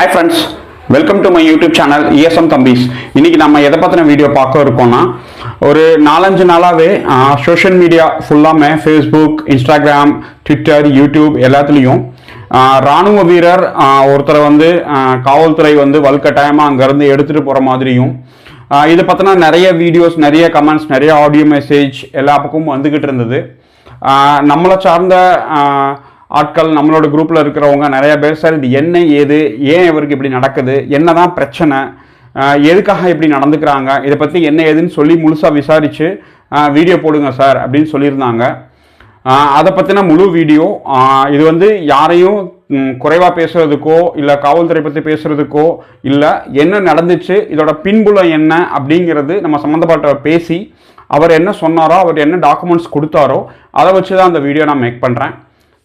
Hi friends welcome to my YouTube channel ESM தம்பிஸ் இன்னைக்கு நம்ம எதை பற்றின வீடியோ பார்க்க இருக்கோம்னா ஒரு நாலஞ்சு நாளாகவே சோஷியல் மீடியா ஃபுல்லாமே ஃபேஸ்புக் இன்ஸ்டாகிராம் ட்விட்டர் யூடியூப் எல்லாத்துலேயும் ராணுவ வீரர் ஒருத்தரை வந்து காவல்துறை வந்து வல்கட்டாயமாக அங்கேருந்து எடுத்துகிட்டு போகிற மாதிரியும் இதை பற்றின நிறைய வீடியோஸ் நிறைய கமெண்ட்ஸ் நிறைய ஆடியோ மெசேஜ் எல்லா பக்கமும் வந்துக்கிட்டு இருந்தது. நம்மளை சார்ந்த ஆட்கள் நம்மளோட குரூப்பில் இருக்கிறவங்க நிறைய பேர் சார் இது என்ன? ஏது? ஏன் இவருக்கு இப்படி நடக்குது? என்ன தான் பிரச்சனை எதுக்காக இப்படி நடந்துக்கிறாங்க? இதை பற்றி என்ன ஏதுன்னு சொல்லி முழுசாக விசாரித்து வீடியோ போடுங்க சார் அப்படின்னு சொல்லியிருந்தாங்க. அதை பற்றின முழு வீடியோ இது வந்து யாரையும் குறைவாக பேசுகிறதுக்கோ இல்லை காவல்துறை பற்றி பேசுறதுக்கோ இல்லை என்ன நடந்துச்சு இதோட பின்புலம் என்ன அப்படிங்கிறது நம்ம சம்மந்தப்பட்ட பேசி அவர் என்ன சொன்னாரோ அவர் என்ன டாக்குமெண்ட்ஸ் கொடுத்தாரோ அதை வச்சு தான் அந்த வீடியோ நான் மேக் பண்ணுறேன்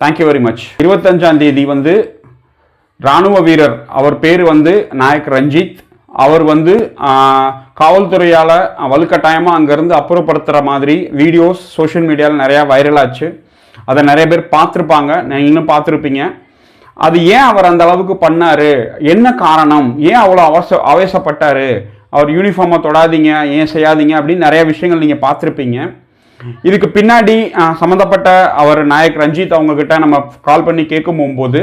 தேங்க்யூ வெரி மச் இருபத்தஞ்சாம் தேதி வந்து ராணுவ வீரர் அவர் பேர் வந்து நாயக் ரஞ்சித். அவர் வந்து காவல்துறையால் வலுக்கட்டாயமாக அங்கேருந்து அப்புறப்படுத்துகிற மாதிரி வீடியோஸ் சோஷியல் மீடியாவில் நிறையா வைரல் ஆச்சு. அதை நிறைய பேர் பார்த்துருப்பாங்க. நீங்களும் பார்த்துருப்பீங்க. அது ஏன் அவர் அந்த அளவுக்கு பண்ணார்? என்ன காரணம்? ஏன் அவ்வளோ அவச ஆவேசப்பட்டாரு? அவர் யூனிஃபார்மை தொடாதீங்க ஏன் செய்யாதீங்க அப்படின்னு நிறைய விஷயங்கள் நீங்கள் பார்த்துருப்பீங்க. இதுக்கு பின்னாடி சம்மந்தப்பட்ட அவர் நாயக் ரஞ்சித் அவங்கக்கிட்ட நம்ம கால் பண்ணி கேட்கும் போது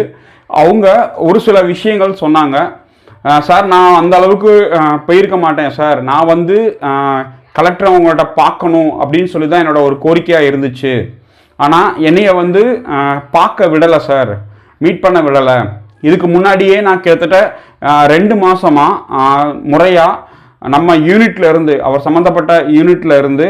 அவங்க ஒரு சில விஷயங்கள் சொன்னாங்க. சார் நான் அந்த அளவுக்கு போயிருக்க மாட்டேன் சார். நான் வந்து கலெக்டர் அவங்கள்ட்ட பார்க்கணும் அப்படின்னு சொல்லி தான் என்னோட ஒரு கோரிக்கையாக இருந்துச்சு. ஆனால் என்னைய வந்து பார்க்க விடலை சார். மீட் பண்ண விடலை. இதுக்கு முன்னாடியே நான் கிட்டத்தட்ட ரெண்டு மாதமாக முறையாக நம்ம யூனிட்ல இருந்து அவர் சம்மந்தப்பட்ட யூனிட்ல இருந்து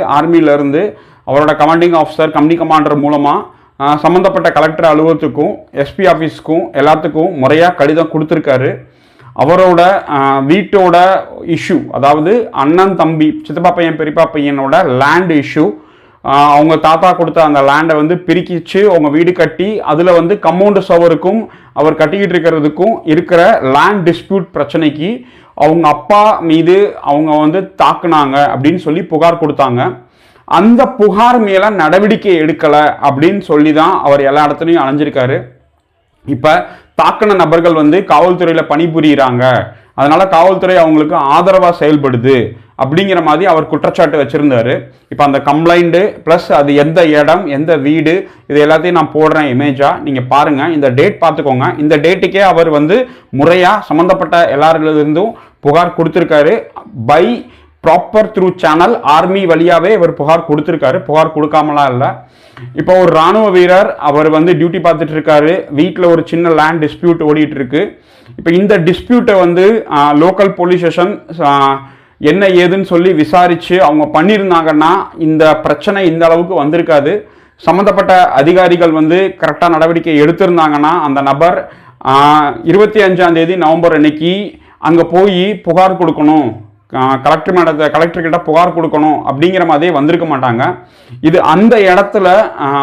அவரோட கமாண்டிங் ஆஃபீஸர் கம்பெனி கமாண்டர் மூலமாக சம்மந்தப்பட்ட கலெக்டர் அலுவலகத்துக்கும் எஸ்பி ஆஃபீஸ்க்கும் எல்லாத்துக்கும் முறையாக கடிதம் கொடுத்துருக்காரு. அவரோட வீட்டோட இஷ்யூ அதாவது அண்ணன் தம்பி சித்தப்பா பையன் பெரியப்பா பையனோட லேண்ட் இஷ்யூ அவங்க தாத்தா கொடுத்த அந்த லேண்டை வந்து பிரிக்கிச்சு அவங்க வீடு கட்டி அதில் வந்து கம்பவுண்டு சவருக்கும் அவர் கட்டிக்கிட்டு இருக்கிறதுக்கும் இருக்கிற லேண்ட் டிஸ்பியூட் பிரச்சனைக்கு அவங்க அப்பா மீது அவங்க வந்து தாக்குனாங்க அப்படின்னு சொல்லி புகார் கொடுத்தாங்க. அந்த புகார் மேலே நடவடிக்கை எடுக்கலை அப்படின்னு சொல்லி தான் அவர் எல்லா இடத்துலையும் அலைஞ்சிருக்காரு. இப்போ தாக்கின நபர்கள் வந்து காவல்துறையில் பணிபுரியிறாங்க. அதனால் காவல்துறை அவங்களுக்கு ஆதரவாக செயல்படுது அப்படிங்கிற மாதிரி அவர் குற்றச்சாட்டு வச்சுருந்தார். இப்போ அந்த கம்ப்ளைண்ட்டு ப்ளஸ் அது எந்த இடம் எந்த வீடு இது எல்லாத்தையும் நான் போடுறேன் இமேஜாக நீங்கள் பாருங்கள் இந்த டேட் பார்த்துக்கோங்க. இந்த டேட்டுக்கே அவர் வந்து முறையாக சம்மந்தப்பட்ட எல்லாரிலிருந்தும் புகார் கொடுத்துருக்காரு. By proper through channel army வழியாகவே இவர் புகார் கொடுத்துருக்காரு. புகார் கொடுக்காமலாம் இல்லை. இப்போ ஒரு ராணுவ வீரர் அவர் வந்து டியூட்டி பார்த்துட்டு இருக்காரு வீட்டில் ஒரு சின்ன லேண்ட் டிஸ்பியூட் ஓடிட்டு இருக்கு இப்போ இந்த டிஸ்பியூட்டை வந்து லோக்கல் போலீஸ் ஸ்டேஷன் என்ன ஏதுன்னு சொல்லி விசாரித்து அவங்க பண்ணியிருந்தாங்கன்னா இந்த பிரச்சனை இந்த அளவுக்கு வந்திருக்காது. சம்மந்தப்பட்ட அதிகாரிகள் வந்து கரெக்டாக நடவடிக்கை எடுத்திருந்தாங்கன்னா அந்த நபர் இருபத்தி அஞ்சாம் தேதி நவம்பர் அன்னைக்கு அங்கே போய் புகார் கொடுக்கணும். கலெக்டர் மேடத்தை கலெக்டர்கிட்ட புகார் கொடுக்கணும் அப்படிங்கிற மாதிரியே வந்திருக்க மாட்டாங்க. இது அந்த இடத்துல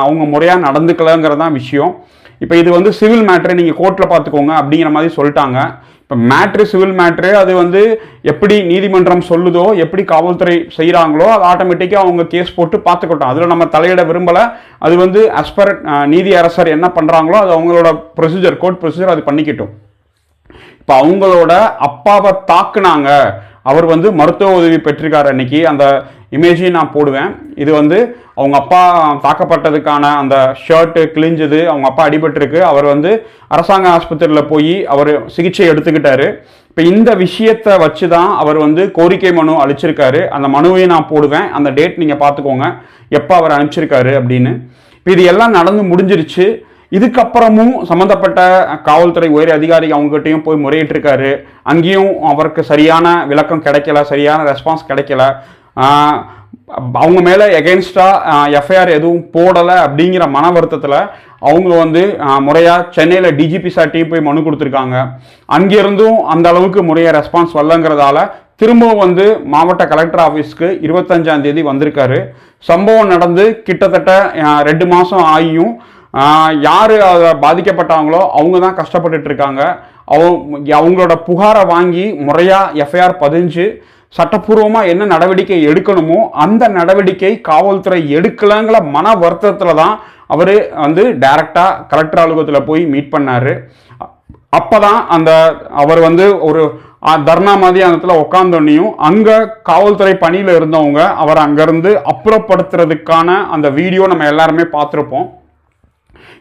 அவங்க முறையாக நடந்துக்கலங்கிறது தான் விஷயம். இப்போ இது வந்து சிவில் மேட்ரு நீங்கள் கோர்ட்டில் பார்த்துக்கோங்க அப்படிங்கிற மாதிரி சொல்லிட்டாங்க. இப்போ மேட்ரு சிவில் மேட்ரு அது வந்து எப்படி நீதிமன்றம் சொல்லுதோ எப்படி காவல்துறை செய்கிறாங்களோ அது ஆட்டோமேட்டிக்காக அவங்க கேஸ் போட்டு பார்த்துக்கட்டும் அதில் நம்ம தலையிட விரும்பலை. அது வந்து as நீதி அரசர் என்ன பண்ணுறாங்களோ அது அவங்களோட ப்ரொசீஜர் கோர்ட் ப்ரொசீஜர் அது பண்ணிக்கட்டும். இப்போ அவங்களோட அப்பாவை தாக்குனாங்க. அவர் வந்து மருத்துவ உதவி பெற்றிருக்கார் அன்னைக்கு. அந்த இமேஜையும் நான் போடுவேன். இது வந்து அவங்க அப்பா தாக்கப்பட்டதுக்கான அந்த ஷர்ட்டு கிழிஞ்சது அவங்க அப்பா அடிபட்டிருக்கு. அவர் வந்து அரசாங்க ஆஸ்பத்திரியில் போய் அவர் சிகிச்சை எடுத்துக்கிட்டாரு. இப்போ இந்த விஷயத்தை வச்சு தான் அவர் வந்து கோரிக்கை மனு அளிச்சிருக்காரு. அந்த மனுவையும் நான் போடுவேன். அந்த டேட் நீங்கள் பார்த்துக்கோங்க. எப்போ அவர் அனுப்பிச்சிருக்காரு அப்படின்னு. இப்போ இது எல்லாம் நடந்து முடிஞ்சிருச்சு. இதுக்கப்புறமும் சம்மந்தப்பட்ட காவல்துறை உயர் அதிகாரி அவங்ககிட்டயும் போய் முறையிட்டிருக்காரு. அங்கேயும் அவருக்கு சரியான விளக்கம் கிடைக்கல சரியான ரெஸ்பான்ஸ் கிடைக்கல. அவங்க மேலே எகென்ஸ்டாக எஃப்ஐஆர் எதுவும் போடலை அப்படிங்கிற மன வருத்தத்தில் அவங்க வந்து முறையாக சென்னையில் டிஜிபி சார்ட்டையும் போய் மனு கொடுத்துருக்காங்க. அங்கேருந்தும் அந்த அளவுக்கு முறையாக ரெஸ்பான்ஸ் வரலங்கிறதால திரும்பவும் வந்து மாவட்ட கலெக்டர் ஆஃபீஸ்க்கு இருபத்தஞ்சாம் தேதி வந்திருக்காரு. சம்பவம் நடந்து கிட்டத்தட்ட ரெண்டு மாதம் ஆகியும் யார் அதை பாதிக்கப்பட்டாங்களோ அவங்க தான் கஷ்டப்பட்டுட்டு இருக்காங்க அவங்க அவங்களோட புகாரை வாங்கி முறையாக எஃப்ஐஆர் பதிஞ்சு சட்டப்பூர்வமாக என்ன நடவடிக்கை எடுக்கணுமோ அந்த நடவடிக்கை காவல்துறை எடுக்கலங்கிற மன வருத்தத்தில் தான் அவர் வந்து டைரெக்டாக கலெக்டர் அலுவலகத்தில் போய் மீட் பண்ணார். அப்போ தான் அந்த அவர் வந்து ஒரு தர்ணா மாதிரி அந்த இடத்துல உட்காந்தோன்னையும் அங்கே காவல்துறை பணியில் இருந்தவங்க அவர் அங்கேருந்து அப்புறப்படுத்துறதுக்கான அந்த வீடியோ நம்ம எல்லாருமே பார்த்துருப்போம்.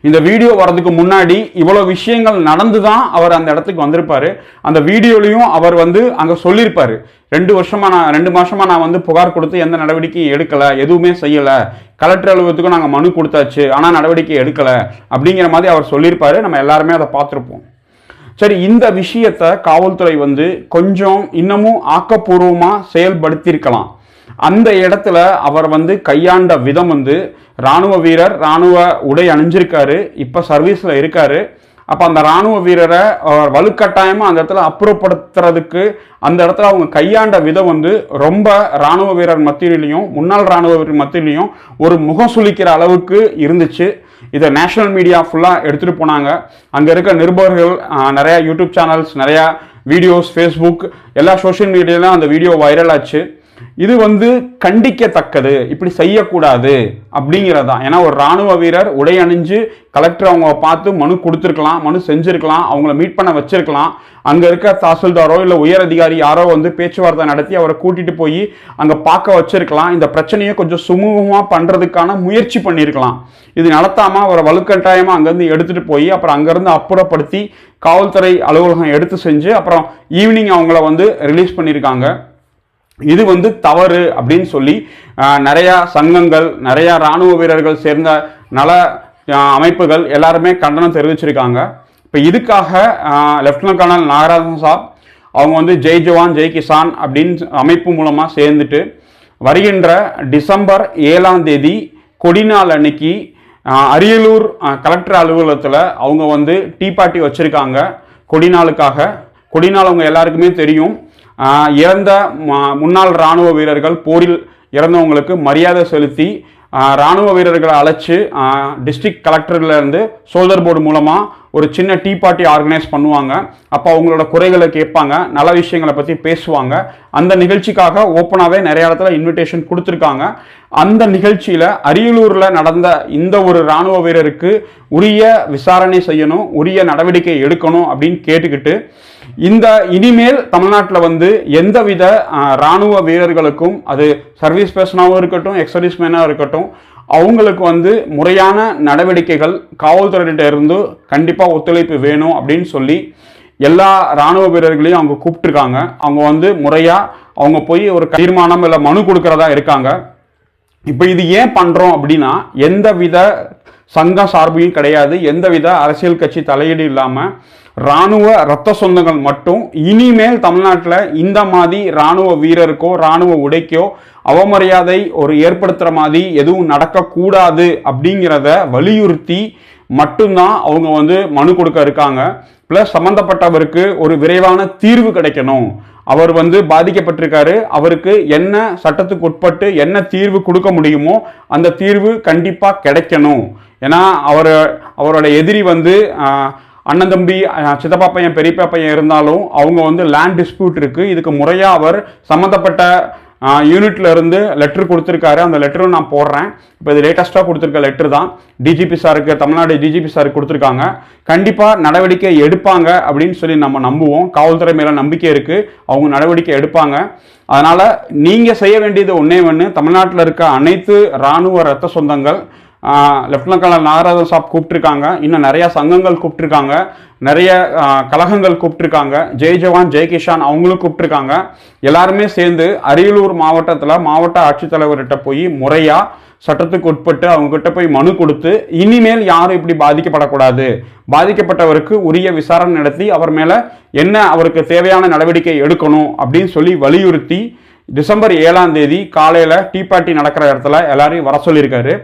இந்த வீடியோ வரதுக்கு முன்னாடி இவ்வளோ விஷயங்கள் நடந்து தான் அவர் அந்த இடத்துக்கு வந்திருப்பாரு. அந்த வீடியோலையும் அவர் வந்து அங்கே சொல்லியிருப்பாரு. ரெண்டு வருஷமாக நான் ரெண்டு மாதமாக நான் வந்து புகார் கொடுத்து எந்த நடவடிக்கையும் எடுக்கலை எதுவுமே செய்யலை. கலெக்டர் அலுவலகத்துக்கும் நாங்கள் மனு கொடுத்தாச்சு ஆனால் நடவடிக்கை எடுக்கலை அப்படிங்கிற மாதிரி அவர் சொல்லியிருப்பாரு. நம்ம எல்லாருமே அதை பார்த்துருப்போம். சரி இந்த விஷயத்தை காவல்துறை வந்து கொஞ்சம் இன்னமும் ஆக்கப்பூர்வமாக செயல்படுத்தியிருக்கலாம். அந்த இடத்துல அவர் வந்து கையாண்ட விதம் வந்து ராணுவ வீரர் ராணுவ உடை அணிஞ்சிருக்காரு இப்போ சர்வீஸில் இருக்காரு. அப்போ அந்த ராணுவ வீரரை வலுக்கட்டாயமாக அந்த இடத்துல அப்புறப்படுத்துறதுக்கு அந்த இடத்துல அவங்க கையாண்ட விதம் வந்து ரொம்ப ராணுவ வீரர் மத்தியிலையும் முன்னாள் ராணுவ வீரர் மத்தியிலையும் ஒரு முகம் சுளிக்கிற அளவுக்கு இருந்துச்சு. இதை நேஷனல் மீடியா ஃபுல்லாக எடுத்துகிட்டு போனாங்க. அங்கே இருக்க நிருபர்கள் நிறையா யூடியூப் சேனல்ஸ் நிறையா வீடியோஸ் ஃபேஸ்புக் எல்லா சோஷியல் மீடியாலும் அந்த வீடியோ வைரல் ஆச்சு. இது வந்து கண்டிக்கத்தக்கது இப்படி செய்யக்கூடாது அப்படிங்கிறது தான் ஏன்னா ஒரு ராணுவ வீரர் உடை அணிஞ்சு கலெக்டர் அவங்க பார்த்து மனு கொடுத்துருக்கலாம் மனு செஞ்சுருக்கலாம் அவங்கள மீட் பண்ண வச்சிருக்கலாம். அங்கே இருக்க தாசில்தாரோ இல்லை உயர் அதிகாரி யாரோ வந்து பேச்சுவார்த்தை நடத்தி அவரை கூட்டிகிட்டு போய் அங்கே பார்க்க வச்சிருக்கலாம். இந்த பிரச்சனையை கொஞ்சம் சுமூகமாக பண்ணுறதுக்கான முயற்சி பண்ணியிருக்கலாம் இது நடத்தாமல் அவரை வலுக்கட்டாயமாக அங்கேருந்து எடுத்துகிட்டு போய் அப்புறம் அங்கேருந்து அப்புறப்படுத்தி காவல்துறை அலுவலகம் எடுத்து செஞ்சு அப்புறம் ஈவினிங் அவங்கள வந்து ரிலீஸ் பண்ணியிருக்காங்க இது வந்து தவறு அப்படின்னு சொல்லி நிறையா சங்கங்கள் நிறையா ராணுவ வீரர்கள் சேர்ந்த நல அமைப்புகள் எல்லாருமே கண்டனம் தெரிவிச்சிருக்காங்க. இப்போ இதுக்காக லெப்டினன்ட் கர்னல் நாகராஜன் சாப் அவங்க வந்து ஜெய் ஜவான் ஜெய் கிசான் அப்படின்னு அமைப்பு மூலமாக சேர்ந்துட்டு வருகின்ற டிசம்பர் ஏழாம் தேதி கொடிநாள் அன்னைக்கு அரியலூர் கலெக்டர் அலுவலகத்தில் அவங்க வந்து டீ பார்ட்டி வச்சுருக்காங்க. கொடிநாளுக்காக. கொடிநாள் அவங்க எல்லாருக்குமே தெரியும். இறந்த முன்னாள் இராணுவ வீரர்கள் போரில் இறந்தவங்களுக்கு மரியாதை செலுத்தி இராணுவ வீரர்களை அழைச்சி டிஸ்ட்ரிக்ட் கலெக்டர்லேருந்து சோல்டர் போர்டு மூலமாக ஒரு சின்ன டீ பார்ட்டி ஆர்கனைஸ் பண்ணுவாங்க. அப்போ அவங்களோட குறைகளை கேட்பாங்க நல்ல விஷயங்களை பற்றி பேசுவாங்க. அந்த நிகழ்ச்சிக்காக ஓப்பனாகவே நிறைய இடத்துல இன்விடேஷன் கொடுத்துருக்காங்க. அந்த நிகழ்ச்சியில் அரியலூரில் நடந்த இந்த ஒரு இராணுவ வீரருக்கு உரிய விசாரணை செய்யணும் உரிய நடவடிக்கை எடுக்கணும் அப்படின்னு கேட்டுக்கிட்டு இந்த இனிமேல் தமிழ்நாட்டில் வந்து எந்தவித இராணுவ ராணுவ வீரர்களுக்கும் அது சர்வீஸ் பர்சனாகவும் இருக்கட்டும் எக்ஸ் மேனாக இருக்கட்டும் அவங்களுக்கு வந்து முறையான நடவடிக்கைகள் காவல்துறையிட்ட இருந்து கண்டிப்பாக ஒத்துழைப்பு வேணும் அப்படின்னு சொல்லி எல்லா ராணுவ வீரர்களையும் அவங்க கூப்பிட்டுருக்காங்க. அவங்க வந்து முறையாக அவங்க போய் ஒரு தீர்மானம் இல்லை மனு கொடுக்கறதா இருக்காங்க. இப்போ இது ஏன் பண்ணுறோம் அப்படின்னா எந்த வித சங்க சார்பையும் கிடையாது. எந்த வித அரசியல் கட்சி தலையீடு இல்லாமல் ராணுவ ரத்த சொந்தங்கள் மட்டும் இனிமேல் தமிழ்நாட்டில் இந்த மாதிரி ராணுவ வீரருக்கோ ராணுவ உடைக்கோ அவமரியாதை ஒரு ஏற்படுத்துகிற மாதிரி எதுவும் நடக்கக்கூடாது அப்படிங்கிறத வலியுறுத்தி மட்டும்தான் அவங்க வந்து மனு கொடுக்க இருக்காங்க. ப்ளஸ் சம்பந்தப்பட்டவருக்கு ஒரு விரைவான தீர்வு கிடைக்கணும். அவர் வந்து பாதிக்கப்பட்டிருக்காரு. அவருக்கு என்ன சட்டத்துக்கு உட்பட்டு என்ன தீர்வு கொடுக்க முடியுமோ அந்த தீர்வு கண்டிப்பாக கிடைக்கணும். ஏன்னா அவர் அவரோட எதிரி வந்து அண்ணன் தம்பி சித்தப்பா பையன் பெரியப்பா பையன் இருந்தாலும் அவங்க வந்து லேண்ட் டிஸ்பியூட் இருக்குது இதுக்கு முறையாக அவர் சம்மந்தப்பட்ட யூனிட்ல இருந்து லெட்டர் கொடுத்துருக்காரு. அந்த லெட்டரும் நான் போடுறேன். இப்போ இது லேட்டஸ்ட்டாக கொடுத்துருக்க லெட்டர் தான். டிஜிபி சாருக்கு தமிழ்நாடு டிஜிபி சாருக்கு கொடுத்துருக்காங்க. கண்டிப்பாக நடவடிக்கை எடுப்பாங்க அப்படின்னு சொல்லி நம்ம நம்புவோம். காவல்துறை மேலே நம்பிக்கை இருக்குது அவங்க நடவடிக்கை எடுப்பாங்க. அதனால் நீங்கள் செய்ய வேண்டியது ஒன்றே ஒன்று தமிழ்நாட்டில் இருக்க அனைத்து இராணுவ ரத்த சொந்தங்கள் லெப்டினன்ட் கர்னல் நாகராஜன் சாப் கூப்பிட்டுருக்காங்க. இன்னும் நிறையா சங்கங்கள் கூப்பிட்டுருக்காங்க. நிறைய கழகங்கள் கூப்பிட்டுருக்காங்க. ஜெய் ஜவான் ஜெய் கிஷான் அவங்களும் கூப்பிட்டுருக்காங்க. எல்லாருமே சேர்ந்து அரியலூர் மாவட்டத்தில் மாவட்ட ஆட்சித்தலைவர்கிட்ட போய் முறையாக சட்டத்துக்கு உட்பட்டு அவங்ககிட்ட போய் மனு கொடுத்து இனிமேல் யாரும் இப்படி பாதிக்கப்படக்கூடாது. பாதிக்கப்பட்டவருக்கு உரிய விசாரணை நடத்தி அவர் மேலே என்ன அவருக்கு தேவையான நடவடிக்கை எடுக்கணும் அப்படின்னு சொல்லி வலியுறுத்தி டிசம்பர் ஏழாம் தேதி காலையில் டீ பார்ட்டி நடக்கிற இடத்துல எல்லாரையும் வர சொல்லியிருக்காரு.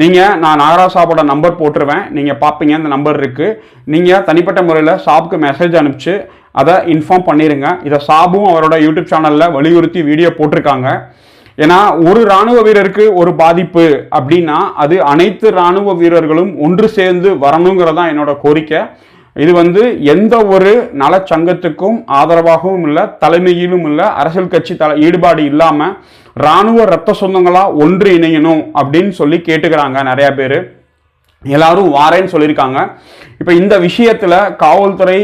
நீங்கள் நான் நாகராஜ் சாப்போட நம்பர் போட்டுருவேன். நீங்கள் பார்ப்பீங்க அந்த நம்பர் இருக்குது நீங்கள் தனிப்பட்ட முறையில் சாப்புக்கு மெசேஜ் அனுப்பிச்சு அதை இன்ஃபார்ம் பண்ணிடுங்க இதை சாபும் அவரோட யூடியூப் சேனலில் வலியுறுத்தி வீடியோ போட்டிருக்காங்க. ஏன்னா ஒரு ராணுவ வீரருக்கு ஒரு பாதிப்பு அப்படின்னா அது அனைத்து ராணுவ வீரர்களும் ஒன்று சேர்ந்து வரணுங்கிறதான் என்னோட கோரிக்கை. இது வந்து எந்த ஒரு நலச்சங்கத்துக்கும் ஆதரவாகவும் இல்லை தலைமையிலும் இல்லை அரசியல் கட்சி தல ஈடுபாடு இல்லாமல் ராணுவ ரத்த சொந்தங்களாக ஒன்று இணையணும் அப்படின்னு சொல்லி கேட்டுக்கிறாங்க நிறையா பேர். எல்லாரும் வாரேன்னு சொல்லியிருக்காங்க. இப்போ இந்த விஷயத்தில் காவல்துறை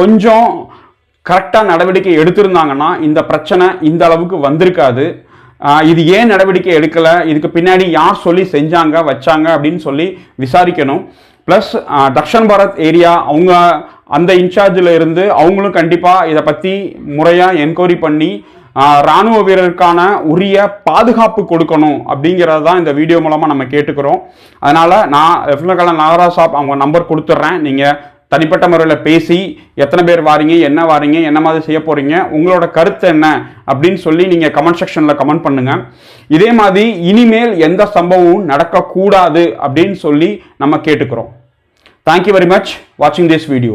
கொஞ்சம் கரெக்டாக நடவடிக்கை எடுத்திருந்தாங்கன்னா இந்த பிரச்சனை இந்த அளவுக்கு வந்திருக்காது. இது ஏன் நடவடிக்கை எடுக்கலை? இதுக்கு பின்னாடி யார் சொல்லி செஞ்சாங்க வச்சாங்க அப்படின்னு சொல்லி விசாரிக்கணும். ப்ளஸ் தக்ஷன் பாரத் ஏரியா அவங்க அந்த இன்சார்ஜில் இருந்து அவங்களும் கண்டிப்பாக இதை பற்றி முறையாக என்கொயரி பண்ணி இராணுவ ராணுவ வீரருக்கான உரிய பாதுகாப்பு கொடுக்கணும் அப்படிங்கிறது தான் இந்த வீடியோ மூலமாக நம்ம கேட்டுக்கிறோம். அதனால் நான் லெஃப்டினல் நாகராஜ் சாப் அவங்க நம்பர் கொடுத்துட்றேன் நீங்கள் தனிப்பட்ட முறையில் பேசி எத்தனை பேர் வாரீங்க என்ன வாரீங்க என்ன மாதிரி செய்ய போகிறீங்க உங்களோட கருத்து என்ன அப்படின்னு சொல்லி நீங்கள் கமெண்ட் செக்ஷனில் கமெண்ட் பண்ணுங்கள் இதே மாதிரி இனிமேல் எந்த சம்பவமும் நடக்கக்கூடாது அப்படின்னு சொல்லி நம்ம கேட்டுக்கிறோம். தேங்க்யூ வெரி மச் வாட்சிங் திஸ் வீடியோ